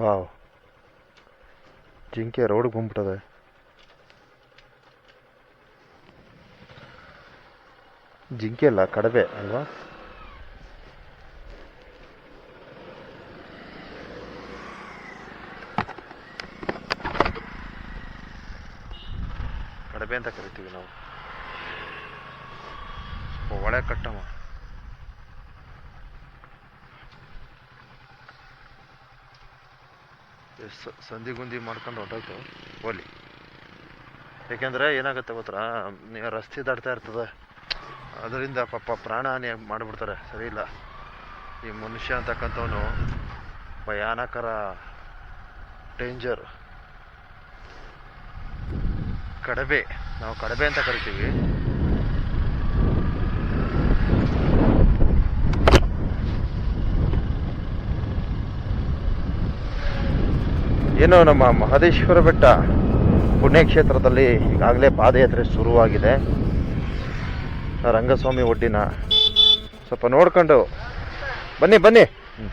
Wow. ಜಿಂಕೆ ರೋಡ್ಗೆ ಬಂದ್ಬಿಟ್ಟದೆ. ಜಿಂಕೆ ಅಲ್ಲ ಕಡವೆ ಅಲ್ವಾ? ಕಡಬೆ ಅಂತ ಕರಿತೀವಿ ನಾವು. ಒಳೆ ಕಟ್ಟಮ್ಮ. ಎಸ್ ಸಂಧಿಗುಂದಿ ಮಾಡ್ಕೊಂಡು ಹೊಂಟೋಯ್ತು. ಹೋಲಿ ಯಾಕೆಂದ್ರೆ ಏನಾಗುತ್ತೆ ಗೊತ್ತಾ? ರಸ್ತೆ ದಾಟ್ತಾ ಇರ್ತದೆ. ಅದರಿಂದ ಪಾಪ ಪ್ರಾಣಹಾನಿ ಮಾಡಿಬಿಡ್ತಾರೆ. ಸರಿ ಇಲ್ಲ. ಈ ಮನುಷ್ಯ ಅಂತಕ್ಕಂಥವನು ಭಯಾನಕರ ಡೇಂಜರ್ ಕಡಬೆ. ನಾವು ಕಡಬೆ ಅಂತ ಕರಿತೀವಿ. ಏನು ನಮ್ಮ ಮಹದೇಶ್ವರ ಬೆಟ್ಟ ಪುಣ್ಯಕ್ಷೇತ್ರದಲ್ಲಿ ಈಗಾಗಲೇ ಪಾದಯಾತ್ರೆ ಶುರುವಾಗಿದೆ. ರಂಗಸ್ವಾಮಿ ಒಡ್ಡಿನ ಸ್ವಲ್ಪ ನೋಡ್ಕೊಂಡು ಬನ್ನಿ ಬನ್ನಿ ಹ್ಮ್.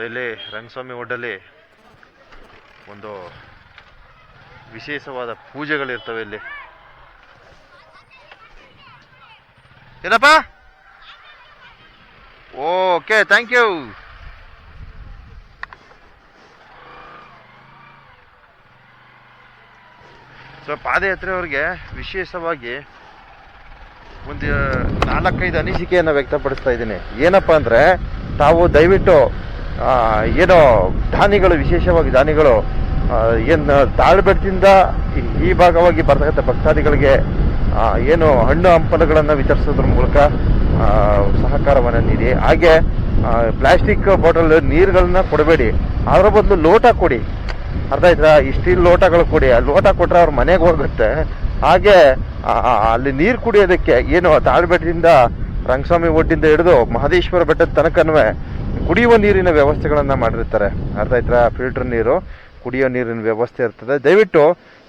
ಸೊ ಇಲ್ಲಿ ರಂಗಸ್ವಾಮಿ ಒಡ್ಡಲ್ಲಿ ಒಂದು ವಿಶೇಷವಾದ ಪೂಜೆಗಳಿರ್ತವೆ ಇಲ್ಲಿ. ಏನಪ್ಪ? ಓಕೆ ಥ್ಯಾಂಕ್ ಯು ಸೊ, ಪಾದಯಾತ್ರೆಯವ್ರಿಗೆ ವಿಶೇಷವಾಗಿ ಒಂದು, ನಾಲ್ಕೈದು ಅನಿಸಿಕೆಯನ್ನು ವ್ಯಕ್ತಪಡಿಸ್ತಾ ಇದ್ದೀನಿ. ಏನಪ್ಪ ಅಂದರೆ, ತಾವು ದಯವಿಟ್ಟು ಏನೋ ದಾನಿಗಳು, ವಿಶೇಷವಾಗಿ ದಾನಿಗಳು ಏನು ತಾಳ್ಬೆಟ್ಟದಿಂದ ಈ- ಭಾಗವಾಗಿ ಬರ್ತಕ್ಕಂಥ ಭಕ್ತಾದಿಗಳಿಗೆ ಏನು ಹಣ್ಣು ಹಂಪಲುಗಳನ್ನು ವಿತರಿಸೋದ್ರ ಮೂಲಕ ಸಹಕಾರವನ್ನು ನೀಡಿ. ಹಾಗೆ ಪ್ಲಾಸ್ಟಿಕ್ ಬಾಟಲ್ ನೀರುಗಳನ್ನ ಕೊಡಬೇಡಿ. ಅದರ ಬದಲು ಲೋಟ ಕೊಡಿ. ಅರ್ಥ ಆಯ್ತಾ? ಈ ಸ್ಟೀಲ್ ಲೋಟಗಳು ಕೊಡಿ. ಆ ಲೋಟ ಕೊಟ್ಟರೆ ಅವ್ರ ಮನೆಗೆ ಹೋಗುತ್ತೆ. ಹಾಗೆ ಅಲ್ಲಿ ನೀರು ಕುಡಿಯೋದಕ್ಕೆ ಏನು ತಾಳ್ಬೆಟ್ಟದಿಂದ ರಂಗಸ್ವಾಮಿ ಒಡ್ಡಿಂದ ಹಿಡಿದು ಮಹದೇಶ್ವರ ಬೆಟ್ಟದ ತನಕನೂ ಕುಡಿಯುವ ನೀರಿನ ವ್ಯವಸ್ಥೆಗಳನ್ನ ಮಾಡಿರ್ತಾರೆ. ಅರ್ಧ ಆಯ್ತಾ? ಫಿಲ್ಟರ್ ನೀರು ಕುಡಿಯೋ ನೀರಿನ ವ್ಯವಸ್ಥೆ ಇರ್ತದೆ. ದಯವಿಟ್ಟು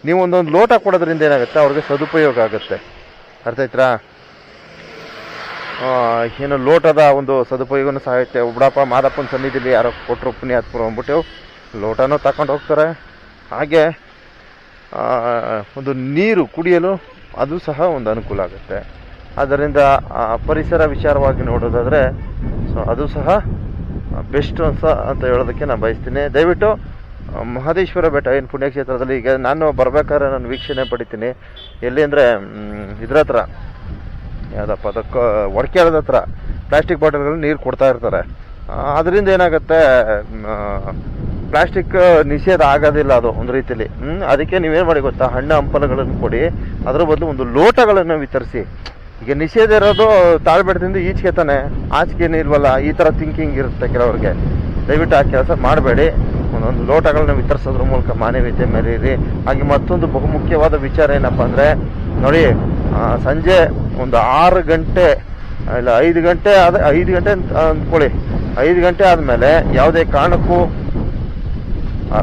ನೀವು ಒಂದೊಂದು ಲೋಟ ಕೊಡೋದ್ರಿಂದ ಏನಾಗುತ್ತೆ? ಅವ್ರಿಗೆ ಸದುಪಯೋಗ ಆಗುತ್ತೆ. ಅರ್ಥ ಆ, ಏನು ಲೋಟದ ಒಂದು ಸದುಪಯೋಗನೂ ಸಾಗುತ್ತೆ ಉಬ್ಡಪ್ಪ ಮಾದಪ್ಪನ ಸನ್ನಿಧಿಲಿ ಯಾರೋ ಕೊಟ್ಟರು ಪುಣ್ಯಾತ್ಮರು ಅಂದ್ಬಿಟ್ಟು ಲೋಟನೂ ತಗೊಂಡು ಹೋಗ್ತಾರೆ. ಹಾಗೆ ಒಂದು ನೀರು ಕುಡಿಯಲು ಅದು ಸಹ ಒಂದು ಅನುಕೂಲ ಆಗುತ್ತೆ. ಆದ್ದರಿಂದ ಆ, ಪರಿಸರ ವಿಚಾರವಾಗಿ ನೋಡೋದಾದರೆ ಸೊ ಅದು ಸಹ ಬೆಸ್ಟ್ ಅನ್ಸ ಅಂತ ಹೇಳೋದಕ್ಕೆ ನಾನು ಬಯಸ್ತೀನಿ. ದಯವಿಟ್ಟು ಮಹದೇಶ್ವರ ಬೆಟ್ಟ ಏನು ಪುಣ್ಯಕ್ಷೇತ್ರದಲ್ಲಿ ಈಗ ನಾನು ಬರ್ಬೇಕಾದ್ರೆ ನಾನು ವೀಕ್ಷಣೆ ಪಡಿತೀನಿ. ಎಲ್ಲಿ ಅಂದರೆ ಇದ್ರ ಹತ್ರ ಯಾವುದಪ್ಪ ಅದಕ್ಕೆ ಒಡಕೆಳದ ಹತ್ರ ಪ್ಲಾಸ್ಟಿಕ್ ಬಾಟಲ್ಗಳು ನೀರು ಕೊಡ್ತಾ ಇರ್ತಾರೆ. ಅದರಿಂದ ಏನಾಗುತ್ತೆ ಪ್ಲಾಸ್ಟಿಕ್ ನಿಷೇಧ ಆಗೋದಿಲ್ಲ ಅದು ಒಂದು ರೀತಿಯಲ್ಲಿ ಅದಕ್ಕೆ ನೀವೇನು ಮಾಡಿ ಗೊತ್ತಾ ಹಣ್ಣು ಹಂಪಲುಗಳನ್ನು ಕೊಡಿ. ಅದರ ಬದಲು ಒಂದು ಲೋಟಗಳನ್ನು ವಿತರಿಸಿ. ಈಗ ನಿಷೇಧ ಇರೋದು ತಾಳ್ಬೇಡದಿಂದ ಈಚೆಗೆ ತಾನೆ. ಆಚೆಗೆ ಇಲ್ವಲ್ಲ, ಈ ಥರ ಥಿಂಕಿಂಗ್ ಇರುತ್ತೆ ಕೆಲವರಿಗೆ. ದಯವಿಟ್ಟು ಆ ಕೆಲಸ ಮಾಡಬೇಡಿ. ಒಂದೊಂದು ಲೋಟಗಳನ್ನ ವಿತರಿಸೋದ್ರ ಮೂಲಕ ಮಾನವೀಯತೆ ಮೆರೀರಿ ಹಾಗೆ ಮತ್ತೊಂದು ಬಹುಮುಖ್ಯವಾದ ವಿಚಾರ ಏನಪ್ಪ ಅಂದರೆ, ನೋಡಿ ಸಂಜೆ ಒಂದು ಆರು ಗಂಟೆ, ಇಲ್ಲ, ಐದು ಗಂಟೆ ಆದ, ಐದು ಗಂಟೆ ಅಂದ್ಕೊಳ್ಳಿ. ಐದು ಗಂಟೆ ಆದಮೇಲೆ ಯಾವುದೇ ಕಾರಣಕ್ಕೂ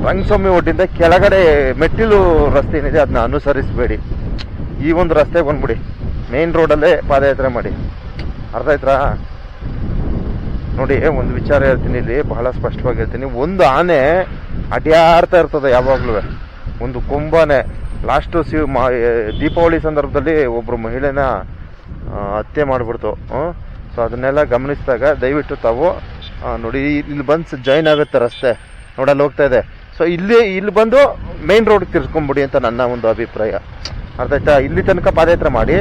ರಂಗಸ್ವಾಮಿ ಒಡ್ಡಿಂದ ಕೆಳಗಡೆ ಮೆಟ್ಟಿಲು ರಸ್ತೆ ಏನಿದೆ, ಅದನ್ನ ಅನುಸರಿಸಬೇಡಿ. ಈ ಒಂದು ರಸ್ತೆಗೆ ಬಂದ್ಬಿಡಿ. ಮೇನ್ ರೋಡಲ್ಲೇ ಪಾದಯಾತ್ರೆ ಮಾಡಿ. ಅರ್ಥ ಆಯ್ತಾ? ನೋಡಿ, ಒಂದು ವಿಚಾರ ಹೇಳ್ತೀನಿ ಇಲ್ಲಿ, ಬಹಳ ಸ್ಪಷ್ಟವಾಗಿ ಹೇಳ್ತೀನಿ. ಒಂದು ಆನೆ ಅಡ್ಯಾಡ್ತಾ ಇರ್ತದೆ ಯಾವಾಗ್ಲೂ. ಒಂದು ಕೊಂಬಾನೆ. ಲಾಸ್ಟ್ ಮಾ- ದೀಪಾವಳಿ ಸಂದರ್ಭದಲ್ಲಿ ಒಬ್ಬರು ಮಹಿಳೆನ ಹತ್ಯೆ ಮಾಡಿಬಿಡ್ತು. ಸೊ ಅದನ್ನೆಲ್ಲ ಗಮನಿಸಿದಾಗ ದಯವಿಟ್ಟು ತಾವು ನೋಡಿ ಇಲ್ಲಿ ಬಂದು ಜಾಯಿನ್ ಆಗುತ್ತೆ ರಸ್ತೆ. ನೋಡಲ್ಲಿ ಹೋಗ್ತಾ ಇದೆ. ಸೊ ಇಲ್ಲಿ ಇಲ್ಲಿ ಬಂದು ಮೇನ್ ರೋಡ್ ತಿರ್ಸ್ಕೊಂಬಿಡಿ ಅಂತ ನನ್ನ ಒಂದು ಅಭಿಪ್ರಾಯ. ಅರ್ಥ ಆಯ್ತಾ? ಇಲ್ಲಿ ತನಕ ಪಾದಯಾತ್ರೆ ಮಾಡಿ.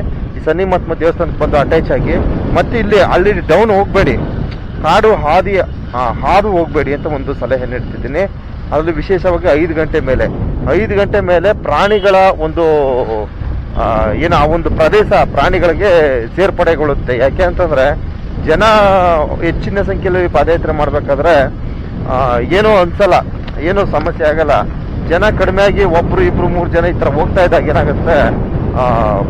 ಸನ್ನಿ ಮಹಾತ್ಮ ದೇವಸ್ಥಾನಕ್ಕೆ ಬಂದು ಅಟ್ಯಾಚ್ ಆಗಿ, ಮತ್ತೆ ಇಲ್ಲಿ ಅಲ್ಲಿ ಡೌನ್ ಹೋಗಬೇಡಿ. ಕಾಡು ಹಾದಿ ಹಾದು ಹೋಗಬೇಡಿ ಅಂತ ಒಂದು ಸಲಹೆ ನೀಡ್ತಿದ್ದೀನಿ. ಅದರಲ್ಲಿ ವಿಶೇಷವಾಗಿ ಐದು ಗಂಟೆ ಮೇಲೆ. ಐದು ಗಂಟೆ ಮೇಲೆ ಪ್ರಾಣಿಗಳ ಒಂದು ಏನು, ಆ ಒಂದು ಪ್ರದೇಶ ಪ್ರಾಣಿಗಳಿಗೆ ಸೇರ್ಪಡೆಗೊಳ್ಳುತ್ತೆ. ಯಾಕೆ ಅಂತಂದ್ರೆ, ಜನ ಹೆಚ್ಚಿನ ಸಂಖ್ಯೆಯಲ್ಲಿ ಪಾದಯಾತ್ರೆ ಮಾಡ್ಬೇಕಾದ್ರೆ ಏನೋ ಅನ್ಸಲ್ಲ, ಏನೋ ಸಮಸ್ಯೆ ಆಗಲ್ಲ. ಜನ ಕಡಿಮೆ ಆಗಿ ಒಬ್ರು ಇಬ್ರು ಮೂರು ಜನ ಈ ಥರ ಹೋಗ್ತಾ ಇದ್ದಾಗ ಏನಾಗುತ್ತೆ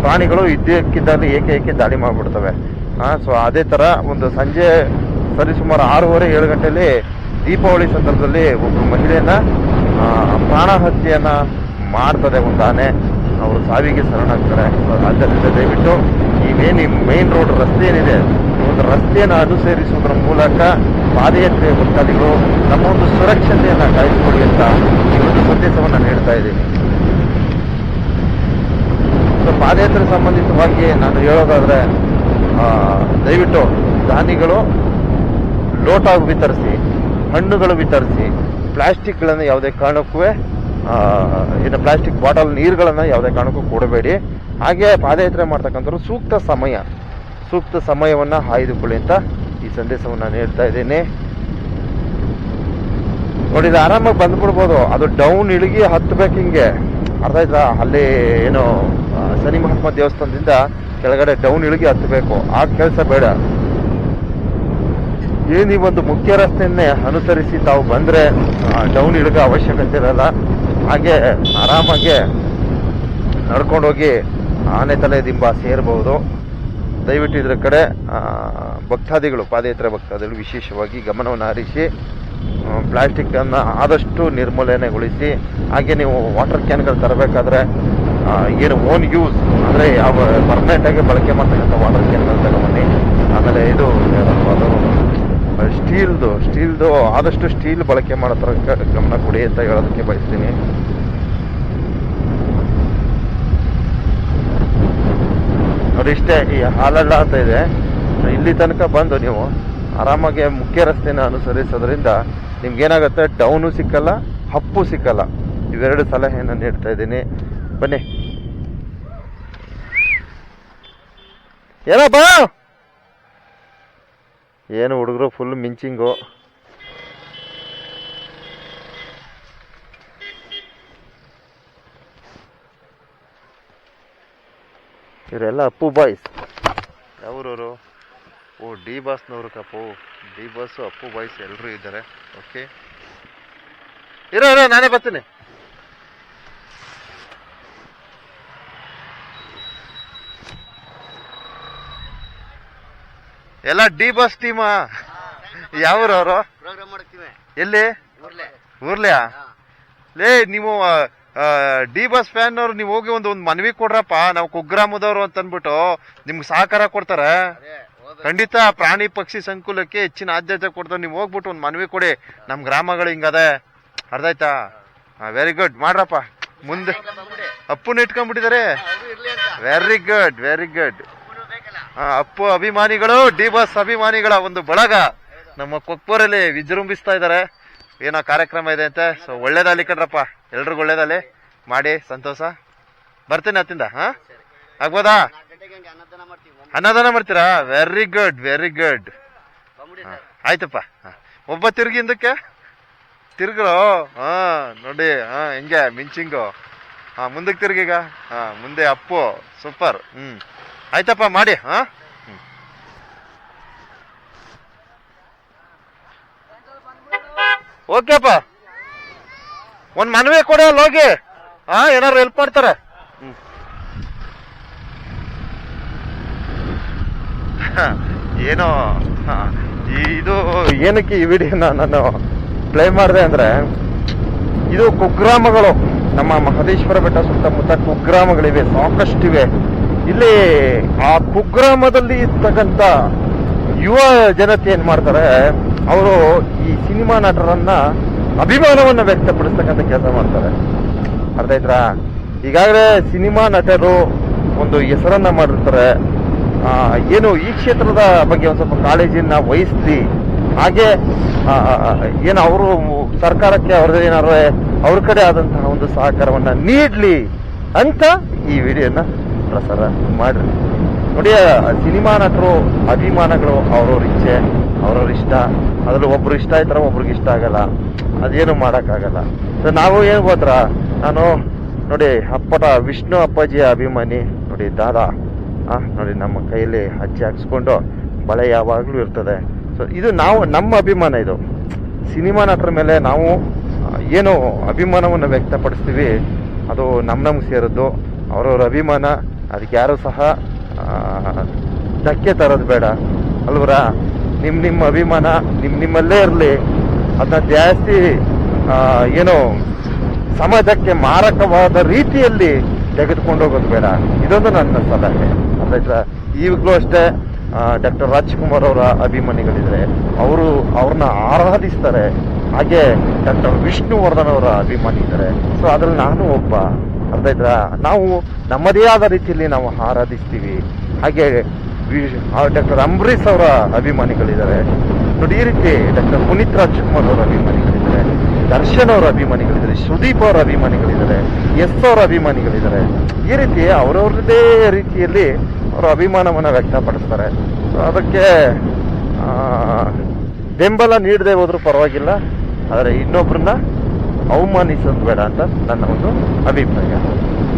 ಪ್ರಾಣಿಗಳು ಇದ್ದಕ್ಕಿದ್ದಲ್ಲಿ ಏಕೆ ಏಕೆ ದಾಳಿ ಮಾಡಿಬಿಡ್ತವೆ? ಸೊ ಅದೇ ಥರ ಒಂದು ಸಂಜೆ ಸರಿಸುಮಾರು ಆರೂವರೆ ಏಳು ಗಂಟೆಯಲ್ಲಿ ದೀಪಾವಳಿ ಸಂದರ್ಭದಲ್ಲಿ ಒಬ್ಬ ಮಹಿಳೆಯನ್ನ ಆ, ಪ್ರಾಣ ಹತ್ಯೆಯನ್ನ ಮಾಡ್ತದೆ ಒಂದು ಆನೆ. ಅವರು ಸಾವಿಗೆ ಶರಣಾಗ್ತಾರೆ. ಆದ್ದರಿಂದ ದಯವಿಟ್ಟು ಮೇನ್ ಈ ಮೇನ್ ರೋಡ್ ರಸ್ತೆ ಏನಿದೆ ಒಂದು ರಸ್ತೆಯನ್ನು ಅನುಸರಿಸುವುದರ ಮೂಲಕ ಪಾದಯಾತ್ರೆ ಭಕ್ತಾದಿಗಳು ನಮ್ಮ ಒಂದು ಸುರಕ್ಷತೆಯನ್ನ ಕಾಯ್ದುಕೊಳ್ಳಿ ಅಂತ ಈ ಒಂದು ಸಂದೇಶವನ್ನು ನೀಡ್ತಾ ಇದ್ದೀನಿ. ಸೊ ಪಾದಯಾತ್ರೆ ಸಂಬಂಧಿತವಾಗಿ ನಾನು ಹೇಳೋದಾದ್ರೆ ದಯವಿಟ್ಟು ದಾನಿಗಳು ಲೋಟ ವಿತರಿಸಿ, ಹಣ್ಣುಗಳು ವಿತರಿಸಿ, ಪ್ಲಾಸ್ಟಿಕ್ಗಳನ್ನು ಯಾವುದೇ ಕಾರಣಕ್ಕೂ ಇನ್ನು ಪ್ಲಾಸ್ಟಿಕ್ ಬಾಟಲ್ ನೀರುಗಳನ್ನು ಯಾವುದೇ ಕಾರಣಕ್ಕೂ ಕೊಡಬೇಡಿ. ಹಾಗೆ ಪಾದಯಾತ್ರೆ ಮಾಡ್ತಕ್ಕಂಥವ್ರು ಸೂಕ್ತ ಸಮಯ, ಸೂಕ್ತ ಸಮಯವನ್ನು ಆಯ್ದುಕೊಳ್ಳಿ ಅಂತ ಈ ಸಂದೇಶವನ್ನು ಹೇಳ್ತಾ ಇದ್ದೀನಿ. ನೋಡಿ ಇದು ಆರಾಮಾಗಿ ಬಂದ್ಬಿಡ್ಬೋದು. ಅದು ಡೌನ್ ಇಳಿಗಿ ಹತ್ತಬೇಕು ಹಿಂಗೆ. ಅರ್ಥ ಆಯ್ತಾ? ಅಲ್ಲಿ ಏನು ಶನಿ ಮಹಾತ್ಮ ದೇವಸ್ಥಾನದಿಂದ ಕೆಳಗಡೆ ಡೌನ್ ಇಳಿಗೆ ಹತ್ತಬೇಕು. ಆ ಕೆಲಸ ಬೇಡ. ಏನು ಈ ಒಂದು ಮುಖ್ಯ ರಸ್ತೆಯನ್ನೇ ಅನುಸರಿಸಿ ತಾವು ಬಂದ್ರೆ ಡೌನ್ ಇಳಿಗ ಅವಶ್ಯಕತೆ ಇರಲ್ಲ. ಹಾಗೆ ಆರಾಮಾಗಿ ನಡ್ಕೊಂಡೋಗಿ ಆನೆ ತಲೆ ದಿಂಬ ಸೇರಬಹುದು. ದಯವಿಟ್ಟು ಇದರ ಕಡೆ ಭಕ್ತಾದಿಗಳು, ಪಾದಯಾತ್ರೆ ಭಕ್ತಾದಿಗಳು ವಿಶೇಷವಾಗಿ ಗಮನವನ್ನು ಹರಿಸಿ ಪ್ಲಾಸ್ಟಿಕ್ ಅನ್ನ ಆದಷ್ಟು ನಿರ್ಮೂಲನೆಗೊಳಿಸಿ, ಹಾಗೆ ನೀವು ವಾಟರ್ ಕ್ಯಾನ್ಗಳು ತರಬೇಕಾದ್ರೆ ಏನು ಓನ್ ಯೂಸ್ ಅಂದರೆ ಯಾವ ಪರ್ಮನೆಂಟ್ ಆಗಿ ಬಳಕೆ ಮಾಡ್ತಕ್ಕಂಥ ವಾಟರ್ ಕ್ಯಾನ್ಗಳು ತಗೊಂಡು ಆಮೇಲೆ ಇದು ಅದು? ಸ್ಟೀಲ್ದು ಸ್ಟೀಲ್ದು ಆದಷ್ಟು ಸ್ಟೀಲ್ ಬಳಕೆ ಮಾಡೋ ಗಮನ ಕೊಡಿ ಅಂತ ಹೇಳೋದಕ್ಕೆ ಬಯಸ್ತೀನಿ. ನೋಡಿ, ಇಷ್ಟೇ ಈ ಹಾಲಳ್ಳ ಅಂತ ಇದೆ. ಇಲ್ಲಿ ತನಕ ಬಂದು ನೀವು ಆರಾಮಾಗಿ ಮುಖ್ಯ ರಸ್ತೆನ ಅನುಸರಿಸೋದ್ರಿಂದ ನಿಮ್ಗೆ ಏನಾಗುತ್ತೆ? ಡೌನು ಸಿಕ್ಕಲ್ಲ ಹಪ್ಪು ಸಿಕ್ಕಲ್ಲ. ಇವೆರಡು ಸಲಹೆಯನ್ನು ನೀಡ್ತಾ ಇದ್ದೀನಿ. ಬನ್ನಿ. ಏನಪ್ಪ? ಏನು ಹುಡುಗರು ಫುಲ್ ಮಿಂಚಿಂಗು. ಇವರೆಲ್ಲ ಅಪ್ಪು ಬಾಯ್ಸ್ ಯಾವ್ರವರು ಓ, ಡಿ ಬಾಸ್ನವ್ರು ಕಪ್ಪು ಡಿ ಬಾಸ್ ಅಪ್ಪು ಬಾಯ್ಸ್ ಎಲ್ಲರೂ ಇದ್ದಾರೆ. ಓಕೆ ಇರೋ ಇರೋ, ನಾನೇ ಬರ್ತೀನಿ. ಎಲ್ಲ ಡಿ ಬಸ್ ಟೀಮಾ ಪ್ರೋಗ್ರಾಮ್ ಮಾಡ್ತೀವಿ. ಎಲ್ಲಿ? ಊರ್ಲೆ. ಊರ್ಲ್ಯಾ? ಲೇ ನೀವು ಡಿ ಬಸ್ ಫ್ಯಾನ್ ಅವ್ರು ನೀವು ಹೋಗಿ ಒಂದು ಒಂದು ಮನವಿ ಕೊಡ್ರಪ್ಪ. ನಾವು ಕುಗ್ರಾಮದವ್ರು ಅಂತ ಅಂದ್ಬಿಟ್ಟು ನಿಮ್ಗೆ ಸಹಕಾರ ಕೊಡ್ತಾರೆ. ಖಂಡಿತ ಪ್ರಾಣಿ ಪಕ್ಷಿ ಸಂಕುಲಕ್ಕೆ ಹೆಚ್ಚಿನ ಆದ್ಯತೆ ಕೊಡ್ತಾರೆ. ನೀವು ಹೋಗ್ಬಿಟ್ಟು ಒಂದು ಮನವಿ ಕೊಡಿ. ನಮ್ಮ ಗ್ರಾಮಗಳು ಹಿಂಗದೆ. ಅರ್ಧಾಯ್ತಾ ಆಯ್ತಾ ವೆರಿ ಗುಡ್ ಮಾಡ್ರಪ್ಪ. ಮುಂದೆ ಅಪ್ಪುನ ಇಟ್ಕೊಂಡ್ಬಿಟ್ಟಿದ್ದಾರೆ ಅವರು very good very good Appu ಅಭಿಮಾನಿಗಳು ಡಿ ಬಸ್ ಅಭಿಮಾನಿಗಳ ಒಂದು ಬಳಗ. ನಮ್ಮ ಕೊಪ್ಪೂರಲ್ಲಿ ವಿಜೃಂಭಿಸ್ತಾ ಇದ್ದಾರೆ. ಏನೋ ಕಾರ್ಯಕ್ರಮ ಇದೆ ಅಂತೆ. ಸೊ ಒಳ್ಳೇದಾಗಲಿ ಕಣ್ರಪ್ಪ. ಎಲ್ರಿಗೂ ಒಳ್ಳೇದಾಗಲಿ. ಮಾಡಿ, ಸಂತೋಷ. ಬರ್ತೀನಿ ಅತ್ತಿಂದ, ಹಾ? ಆಗ್ಬೋದಾ? ಅನ್ನದಾನ ಮಾಡ್ತೀರಾ? ವೆರಿ ಗುಡ್ ವೆರಿ ಗುಡ್ ಆಯ್ತಪ್ಪ. ಒಬ್ಬ ತಿರುಗಿ ಹಿಂದಕ್ಕೆ? ತಿರ್ಗ್ರು? ಹಾ, ನೋಡಿ, ಹಾ, ಹಿಂಗೆ ಮಿಂಚಿಂಗು. ಹಾ, ಮುಂದಕ್ಕೆ ತಿರ್ಗೀಗ ಹಾ, ಮುಂದೆ ಅಪ್ಪು. ಸೂಪರ್ ಹ್ಮ್. ಆಯ್ತಪ್ಪ, ಮಾಡಿ, ಹಾ. ಓಕೆಪ್ಪ. ಒಂದು ಮನವಿ ಕೊಡ ಅಲ್ಲಿ ಹೋಗಿ. ಹಾ ಏನಾರು ಹೆಲ್ಪ್ ಮಾಡ್ತಾರೆ. ಹ್ಮ್. ಏನೋ ಇದು ಏನಕ್ಕೆ ಈ ವಿಡಿಯೋನ ನಾನು ಪ್ಲೇ ಮಾಡಿದೆ ಅಂದ್ರೆ, ಇದು ಕುಗ್ರಾಮಗಳು. ನಮ್ಮ ಮಹದೇಶ್ವರ ಬೆಟ್ಟ ಸುತ್ತಮುತ್ತ ಕುಗ್ರಾಮಗಳಿವೆ, ಸಾಕಷ್ಟಿವೆ. ಇಲ್ಲಿ ಆ ಕುಗ್ರಾಮದಲ್ಲಿ ಇರ್ತಕ್ಕಂಥ ಯುವ ಜನತೆ ಏನ್ ಮಾಡ್ತಾರೆ, ಅವರು ಈ ಸಿನಿಮಾ ನಟರನ್ನ ಅಭಿಮಾನವನ್ನ ವ್ಯಕ್ತಪಡಿಸ್ತಕ್ಕಂಥ ಕೆಲಸ ಮಾಡ್ತಾರೆ. ಅರ್ಥ ಆಯ್ತಾ ಈಗಾಗಲೇ ಸಿನಿಮಾ ನಟರು ಒಂದು ಹೆಸರನ್ನ ಮಾಡಿರ್ತಾರೆ. ಏನು ಈ ಕ್ಷೇತ್ರದ ಬಗ್ಗೆ ಒಂದು ಸ್ವಲ್ಪ ಕಾಳಜಿಯನ್ನ ವಹಿಸ್ಲಿ. ಹಾಗೆ ಏನು ಅವರು ಸರ್ಕಾರಕ್ಕೆ ಅವ್ರದ್ದು ಏನಾದ್ರೆ ಅವ್ರ ಕಡೆ ಆದಂತಹ ಒಂದು ಸಹಕಾರವನ್ನ ನೀಡಲಿ ಅಂತ ಈ ವಿಡಿಯೋನ ಪ್ರಸಾರ ಮಾಡ್ರಿ. ನೋಡಿ ಸಿನಿಮಾ ನಟರು, ಅಭಿಮಾನಗಳು ಅವ್ರವ್ರ ಇಚ್ಛೆ, ಅವ್ರವ್ರ ಇಷ್ಟ. ಅದ್ರಲ್ಲಿ ಒಬ್ರು ಇಷ್ಟ ಆಯ್ತಾರ, ಒಬ್ರಿಗೆ ಇಷ್ಟ ಆಗಲ್ಲ. ಅದೇನು ಮಾಡೋಕ್ಕಾಗಲ್ಲ. ಸೊ ನಾವು ಏನು ಗೊತ್ತರ ನಾನು, ನೋಡಿ ಅಪ್ಪಟ ವಿಷ್ಣು ಅಪ್ಪಾಜಿಯ ಅಭಿಮಾನಿ. ನೋಡಿ, ದಾದಾ. ಆ, ನೋಡಿ, ನಮ್ಮ ಕೈಯಲ್ಲಿ ಹಚ್ಚಿ ಹಾಕ್ಸ್ಕೊಂಡು ಬಳೆ ಯಾವಾಗಲೂ ಇರ್ತದೆ. ಸೊ ಇದು ನಾವು, ನಮ್ಮ ಅಭಿಮಾನ ಇದು. ಸಿನಿಮಾ ನಟರ ಮೇಲೆ ನಾವು ಏನು ಅಭಿಮಾನವನ್ನು ವ್ಯಕ್ತಪಡಿಸ್ತೀವಿ, ಅದು ನಮ್ಮ ನಮ್ಗೆ ಸೇರಿದ್ದು. ಅವ್ರವ್ರ ಅಭಿಮಾನ ಅದಕ್ಕೆ ಯಾರು ಸಹ ಧಕ್ಕೆ ತರೋದು ಬೇಡ. ಅಲ್ವರ? ನಿಮ್ಮ ನಿಮ್ಮ ಅಭಿಮಾನ ನಿಮ್ಮ ನಿಮ್ಮಲ್ಲೇ ಇರಲಿ. ಅದನ್ನ ಜಾಸ್ತಿ ಏನು, ಸಮಾಜಕ್ಕೆ ಮಾರಕವಾದ ರೀತಿಯಲ್ಲಿ ತೆಗೆದುಕೊಂಡು ಹೋಗೋದು ಬೇಡ. ಇದೊಂದು ನನ್ನ ಸಲಹೆ. ಅಲ್ಲ ಈಗಲೂ ಅಷ್ಟೇ ಡಾಕ್ಟರ್ ರಾಜ್ಕುಮಾರ್ ಅವರ ಅಭಿಮಾನಿಗಳಿದ್ರೆ, ಅವರು ಅವ್ರನ್ನ ಆರಾಧಿಸ್ತಾರೆ. ಹಾಗೆ ಡಾಕ್ಟರ್ ವಿಷ್ಣುವರ್ಧನ್ ಅವರ ಅಭಿಮಾನಿ ಇದ್ದಾರೆ ಸೊ ಅದ್ರಲ್ಲಿ ನಾನು ಒಬ್ಬ. ಅರ್ಥಾಯ್ತಾ ನಾವು ನಮ್ಮದೇ ಆದ ರೀತಿಯಲ್ಲಿ ನಾವು ಆರಾಧಿಸ್ತೀವಿ. ಹಾಗೆ ಡಾಕ್ಟರ್ ಅಂಬರೀಷ್ ಅವರ ಅಭಿಮಾನಿಗಳಿದ್ದಾರೆ. ನೋಡಿ, ಈ ರೀತಿ ಡಾಕ್ಟರ್ ಪುನೀತ್ ರಾಜ್ಕುಮಾರ್ ಅವರ ಅಭಿಮಾನಿಗಳಿದ್ದಾರೆ. ದರ್ಶನ್ ಅವರ ಅಭಿಮಾನಿಗಳಿದ್ದಾರೆ. ಸುದೀಪ್ ಅವರ ಅಭಿಮಾನಿಗಳಿದ್ದಾರೆ. ಎಸ್ ಅವರ ಅಭಿಮಾನಿಗಳಿದ್ದಾರೆ. ಈ ರೀತಿ ಅವರವ್ರದೇ ರೀತಿಯಲ್ಲಿ ಅವರ ಅಭಿಮಾನವನ್ನು ವ್ಯಕ್ತಪಡಿಸ್ತಾರೆ. ಸೊ ಅದಕ್ಕೆ ಬೆಂಬಲ ನೀಡದೆ ಹೋದ್ರೂ ಪರವಾಗಿಲ್ಲ. ಆದರೆ ಇನ್ನೊಬ್ರನ್ನ ಅವಮಾನಿಸೋದು ಬೇಡ ಅಂತ ನನ್ನ ಒಂದು ಅಭಿಪ್ರಾಯ.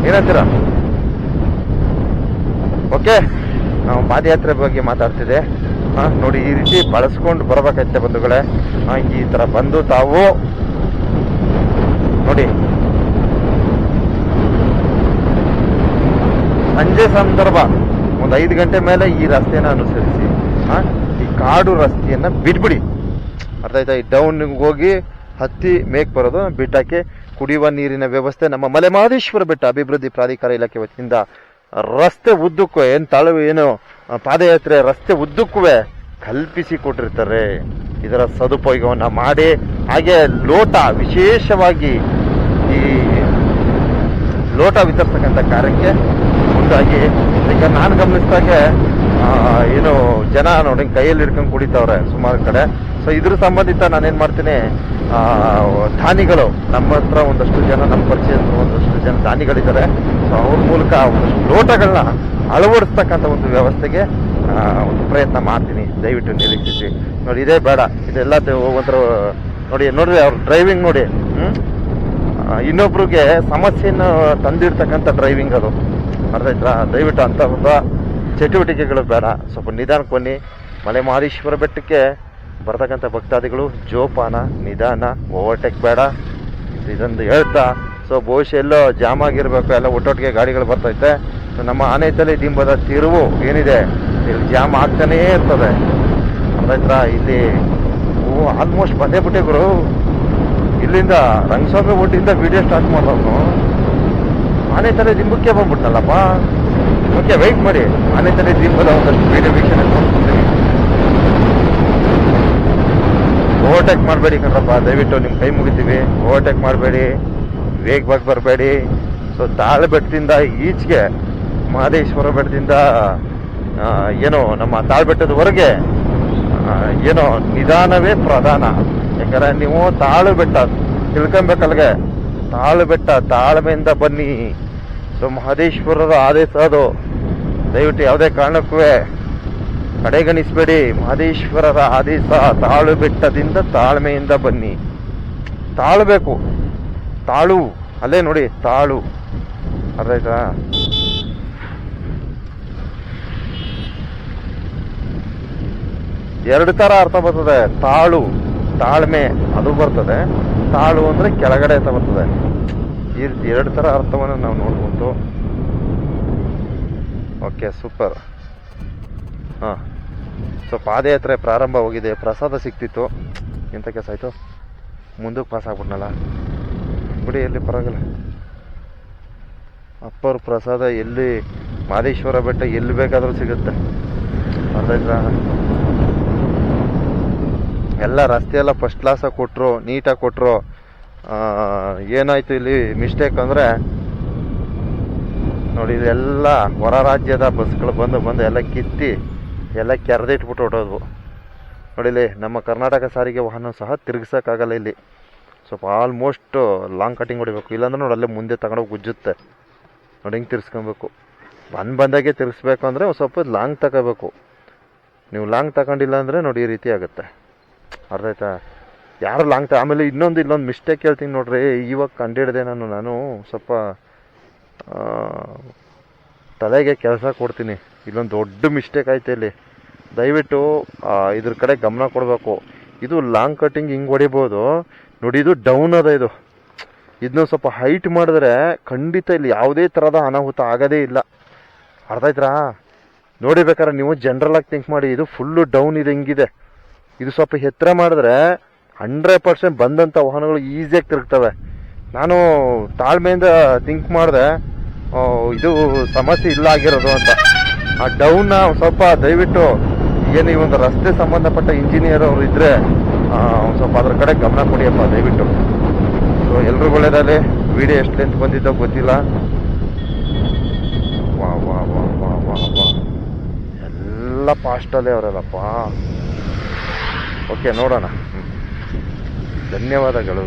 ಏನಂತೀರಾ? ಓಕೆ, ನಾವು ಪಾದಯಾತ್ರೆ ಬಗ್ಗೆ ಮಾತಾಡ್ತಿದ್ದೆ ನೋಡಿ, ಈ ರೀತಿ ಬಳಸ್ಕೊಂಡು ಬರಬೇಕಾಯ್ತೆ ಬಂಧುಗಳೇ. ಈ ತರ ಬಂದು ತಾವು ನೋಡಿ. ಸಂಜೆ ಸಂದರ್ಭ, ಒಂದು ಐದು ಗಂಟೆ ಮೇಲೆ ಈ ರಸ್ತೆನ ಅನುಸರಿಸಿ. ಈ ಕಾಡು ರಸ್ತೆಯನ್ನ ಬಿಟ್ಬಿಡಿ. ಅರ್ಥ ಆಯ್ತಾ? ಈ ಡೌನ್ ಹೋಗಿ ಹತ್ತಿ ಮೇಕ್ ಬರೋದು ಬೆಟ್ಟಕ್ಕೆ ಕುಡಿಯುವ ನೀರಿನ ವ್ಯವಸ್ಥೆ ನಮ್ಮ ಮಲೆ ಮಹದೇಶ್ವರ ಬೆಟ್ಟ ಅಭಿವೃದ್ಧಿ ಪ್ರಾಧಿಕಾರ ಇಲಾಖೆ ವತಿಯಿಂದ. ರಸ್ತೆ ಉದ್ದಕ್ಕೂ ಏನು ತಾಳು ಏನು ಪಾದಯಾತ್ರೆ ರಸ್ತೆ ಉದ್ದಕ್ಕೂ ಕಲ್ಪಿಸಿ ಕೊಟ್ಟಿರ್ತಾರೆ. ಇದರ ಸದುಪಯೋಗವನ್ನು ಮಾಡಿ, ಹಾಗೆ ಲೋಟ ವಿಶೇಷವಾಗಿ ಈ ಲೋಟ ವಿತರಿಸ್ತಕ್ಕಂಥ ಕಾರ್ಯಕ್ಕೆ ಮುಂದಾಗಿ. ಈಗ ನಾನು ಗಮನಿಸಿದಾಗೆ ಏನು ಜನ ನೋಡಿ ಕೈಯಲ್ಲಿ ಹಿಡ್ಕೊಂಡು ಕುಡಿತಾವ್ರೆ ಸುಮಾರು ಕಡೆ. ಸೊ ಇದ್ರ ಸಂಬಂಧಿತ ನಾನೇನು ಮಾಡ್ತೀನಿ ದಾನಿಗಳು ನಮ್ಮ ಹತ್ರ ಒಂದಷ್ಟು ಜನ, ನಮ್ಮ ಪರಿಚಯ ಒಂದಷ್ಟು ಜನ ದಾನಿಗಳಿದ್ದಾರೆ ಸೊ ಅವ್ರ ಮೂಲಕ ಒಂದಷ್ಟು ಲೋಟಗಳನ್ನ ಅಳವಡಿಸ್ತಕ್ಕಂಥ ಒಂದು ವ್ಯವಸ್ಥೆಗೆ ಒಂದು ಪ್ರಯತ್ನ ಮಾಡ್ತೀನಿ. ದಯವಿಟ್ಟು ನಿರೀಕ್ಷಿಸಿ. ನೋಡಿ, ಇದೇ ಬೇಡ. ಇದೆಲ್ಲ ಒಂಥರ, ನೋಡಿ ನೋಡಿದ್ರೆ ಅವ್ರ ಡ್ರೈವಿಂಗ್ ನೋಡಿ. ಇನ್ನೊಬ್ರಿಗೆ ಸಮಸ್ಯೆಯನ್ನು ತಂದಿರ್ತಕ್ಕಂಥ ಡ್ರೈವಿಂಗ್ ಅದು. ಅರ್ಥ ಆಯ್ತಾ ದಯವಿಟ್ಟು ಒಂದು ಚಟುವಟಿಕೆಗಳು ಬೇಡ. ಸ್ವಲ್ಪ ನಿಧಾನಕ್ಕೆ ಬನ್ನಿ. ಮಲೆ ಮಹದೇಶ್ವರ ಬೆಟ್ಟಕ್ಕೆ ಬರ್ತಕ್ಕಂಥ ಭಕ್ತಾದಿಗಳು, ಜೋಪಾನ, ನಿಧಾನ ಓವರ್ಟೇಕ್ ಬೇಡ. ಇದೊಂದು ಹೇಳ್ತಾ. ಸೊ ಬಹುಶಃ ಎಲ್ಲೋ ಜಾಮ್ ಆಗಿರಬೇಕು, ಎಲ್ಲ ಒಟ್ಟೊಟ್ಟಿಗೆ ಗಾಡಿಗಳು ಬರ್ತೈತೆ. ಸೊ ನಮ್ಮ ಆನೆತಲೆ ದಿಂಬದ ತಿರುವು ಏನಿದೆ? ಇಲ್ಲಿ ಜಾಮ್ ಆಗ್ತಾನೇ ಇರ್ತದೆ. ಅರ್ಥ ಇಲ್ಲಿ ಆಲ್ಮೋಸ್ಟ್ ಬಂದೇ ಬಿಟ್ಟೆ ಗುರು. ಇಲ್ಲಿಂದ ರಂಗಸ್ವಾಮಿ ಒಟ್ಟಿಂದ ವಿಡಿಯೋ ಸ್ಟಾರ್ಟ್ ಮಾಡೋನು. ಆನೆ ತಲೆ ದಿಂಬಕ್ಕೆ ಬಂದ್ಬಿಟ್ನಲ್ಲಪ್ಪ. ಓಕೆ ವೆಯ್ಟ್ ಮಾಡಿ. ಆನೆ ತಲೆ ದಿಂಬದ ಒಂದಷ್ಟು ವಿಡಿಯೋ ವೀಕ್ಷಣೆ ಓವರ್ಟೇಕ್ ಮಾಡಬೇಡಿ ಕಣ್ರಪ್ಪ, ದಯವಿಟ್ಟು ನಿಮ್ಮ ಕೈ ಮುಗಿತೀವಿ. ಓವರ್ಟೇಕ್ ಮಾಡಬೇಡಿ, ವೇಗವಾಗಿ ಬರಬೇಡಿ. ಸೊ ತಾಳೆ ಬೆಟ್ಟದಿಂದ ಈಚೆಗೆ ಮಹದೇಶ್ವರ ಬೆಟ್ಟದಿಂದ ಏನು ನಮ್ಮ ತಾಳ್ಬೆಟ್ಟದವರೆಗೆ ಬೆಟ್ಟದವರೆಗೆ ಏನೋ ನಿಧಾನವೇ ಪ್ರಧಾನ. ಯಾಕಂದರೆ ನೀವು ತಾಳು ಬೆಟ್ಟ ತಿಳ್ಕೊಬೇಕಲ್ಗೆ. ತಾಳು ಬೆಟ್ಟ ತಾಳ್ಮೆಯಿಂದ ಬನ್ನಿ. ಸೊ ಮಹದೇಶ್ವರರ ಆದೇಶ ಅದು. ದಯವಿಟ್ಟು ಯಾವುದೇ ಕಾರಣಕ್ಕೂ ಕಡೆಗಣಿಸಬೇಡಿ, ಮಹದೇಶ್ವರರ ಆದೇಶ ತಾಳು ಬೆಟ್ಟದಿಂದ ತಾಳ್ಮೆಯಿಂದ ಬನ್ನಿ. ತಾಳ್ಬೇಕು. ತಾಳು. ಅಲ್ಲೇ ನೋಡಿ, ತಾಳು. ಅರ್ಥ ಎರಡು ತರ ಅರ್ಥ ಬರ್ತದೆ. ತಾಳು, ತಾಳ್ಮೆ, ಅದು ಬರ್ತದೆ. ತಾಳು ಅಂದ್ರೆ ಕೆಳಗಡೆ ಅಂತ ಬರ್ತದೆ. ಈ ಎರಡು ತರ ಅರ್ಥವನ್ನು ನಾವು ನೋಡ್ಬೋದು. Okay, super. ಹಾ. ಸೊ ಪಾದಯಾತ್ರೆ ಪ್ರಾರಂಭವಾಗಿದೆ ಪ್ರಸಾದ ಸಿಕ್ತಿತ್ತು. ಎಂತ ಕೆಲಸ ಆಯ್ತು ಮುಂದಕ್ಕೆ ಪಾಸ್ ಆಗ್ಬಿಟ್ನಲ್ಲ? ಬಿಡಿ, ಎಲ್ಲಿ ಪರವಾಗಿಲ್ಲ. ಅಪ್ಪರ ಪ್ರಸಾದ ಎಲ್ಲಿ, ಮಾದೇಶ್ವರ ಬೆಟ್ಟ ಎಲ್ಲಿ ಬೇಕಾದರೂ ಸಿಗುತ್ತೆ. ಅರ್ಥ ಎಲ್ಲ ರಸ್ತೆ ಎಲ್ಲ ಫಸ್ಟ್ ಕ್ಲಾಸಾಗಿ ಕೊಟ್ಟರು ನೀಟಾಗಿ ಕೊಟ್ಟರು ಏನಾಯ್ತು ಇಲ್ಲಿ ಮಿಸ್ಟೇಕ್ ಅಂದರೆ, ನೋಡಿ, ಇದೆಲ್ಲ ಹೊರ ರಾಜ್ಯದ ಬಸ್ಗಳು ಬಂದು ಬಂದು ಎಲ್ಲ ಕಿತ್ತಿ ಎಲ್ಲ ಕೆರೆದಿಟ್ಬಿಟ್ಟು ಹೊಟ್ಟೋದ್ವು ನೋಡಿಲಿ ನಮ್ಮ ಕರ್ನಾಟಕ ಸಾರಿಗೆ ವಾಹನ ಸಹ ತಿರುಗಿಸೋಕ್ಕಾಗಲ್ಲ ಇಲ್ಲಿ. ಸ್ವಲ್ಪ ಆಲ್ಮೋಸ್ಟ್ ಲಾಂಗ್ ಕಟಿಂಗ್ ಹೊಡಿಬೇಕು. ಇಲ್ಲಾಂದ್ರೆ ನೋಡಿ, ಅಲ್ಲೇ ಮುಂದೆ ತಗೊಂಡೋಗಿ ಉಜ್ಜುತ್ತೆ ನೋಡಿ, ಹಿಂಗೆ ತಿರ್ಸ್ಕೊಬೇಕು. ಬಂದು ಬಂದಾಗೆ ತಿರ್ಗಿಸ್ಬೇಕು ಅಂದರೆ ಸ್ವಲ್ಪ ಲಾಂಗ್ ತಗೋಬೇಕು. ನೀವು ಲಾಂಗ್ ತಗೊಂಡಿಲ್ಲ ಅಂದರೆ ನೋಡಿ, ಈ ರೀತಿ ಆಗುತ್ತೆ. ಅರ್ಥ ಆಯ್ತಾ? ಯಾರು ಲಾಂಗ್ ತ ಆಮೇಲೆ ಇನ್ನೊಂದು, ಇಲ್ಲೊಂದು ಮಿಸ್ಟೇಕ್ ಹೇಳ್ತೀನಿ ನೋಡ್ರಿ. ಇವಾಗ ಕಂಡಿಡ್ದೆ ನಾನು ನಾನು ಸ್ವಲ್ಪ ತಲೆಗೆ ಕೆಲಸ ಕೊಡ್ತೀನಿ. ಇಲ್ಲೊಂದು ದೊಡ್ಡ ಮಿಸ್ಟೇಕ್ ಆಯ್ತು ಇಲ್ಲಿ. ದಯವಿಟ್ಟು ಇದ್ರ ಕಡೆ ಗಮನ ಕೊಡಬೇಕು. ಇದು ಲಾಂಗ್ ಕಟ್ಟಿಂಗ್ ಹಿಂಗೆ ಹೊಡಿಬೋದು. ನೋಡಿ, ಇದು ಡೌನ್ ಅದ ಇದು. ಇದನ್ನ ಸ್ವಲ್ಪ ಹೈಟ್ ಮಾಡಿದ್ರೆ ಖಂಡಿತ ಇಲ್ಲಿ ಯಾವುದೇ ಥರದ ಅನಾಹುತ ಆಗೋದೇ ಇಲ್ಲ. ಅರ್ಥ ಆಯ್ತಾ ನೋಡಿ ಬೇಕಾದ್ರೆ ನೀವು ಜನರಲ್ ಆಗಿ ಥಿಂಕ್ ಮಾಡಿ, ಇದು ಫುಲ್ಲು ಡೌನ್ ಇದೆ ಹಿಂಗಿದೆ. ಇದು ಸ್ವಲ್ಪ ಎತ್ತರ ಮಾಡಿದ್ರೆ ಹಂಡ್ರೆಡ್ ಪರ್ಸೆಂಟ್ ಬಂದಂಥ ವಾಹನಗಳು ಈಸಿಯಾಗಿ ತಿರುಗ್ತವೆ. ನಾನು ತಾಳ್ಮೆಯಿಂದ ಥಿಂಕ್ ಮಾಡಿದೆ ಇದು ಸಮಸ್ಯೆ ಇಲ್ಲ ಆಗಿರೋದು ಅಂತ. ಆ ಡೌನ್ನ ಸ್ವಲ್ಪ ದಯವಿಟ್ಟು ಏನು ಈ ಒಂದು ರಸ್ತೆ ಸಂಬಂಧಪಟ್ಟ ಇಂಜಿನಿಯರ್ ಅವರು ಇದ್ರೆ ಆ, ಸ್ವಲ್ಪ ಅದ್ರ ಕಡೆ ಗಮನ ಕೊಡಿಯಪ್ಪ ದಯವಿಟ್ಟು. ಸೊ ಎಲ್ರಿಗೂ ಒಳ್ಳೇದಾಗಲಿ. ವಿಡಿಯೋ ಎಷ್ಟು ಲೆಂತ್ ಬಂದಿದ್ದೋ ಗೊತ್ತಿಲ್ಲ. ವಾ ವಾ ವಾ ವಾ ವಾ ವಾ. ಎಲ್ಲ ಫಾಸ್ಟಲ್ಲೇ ಅವರಲ್ಲಪ್ಪ. ಓಕೆ ನೋಡೋಣ. ಧನ್ಯವಾದಗಳು.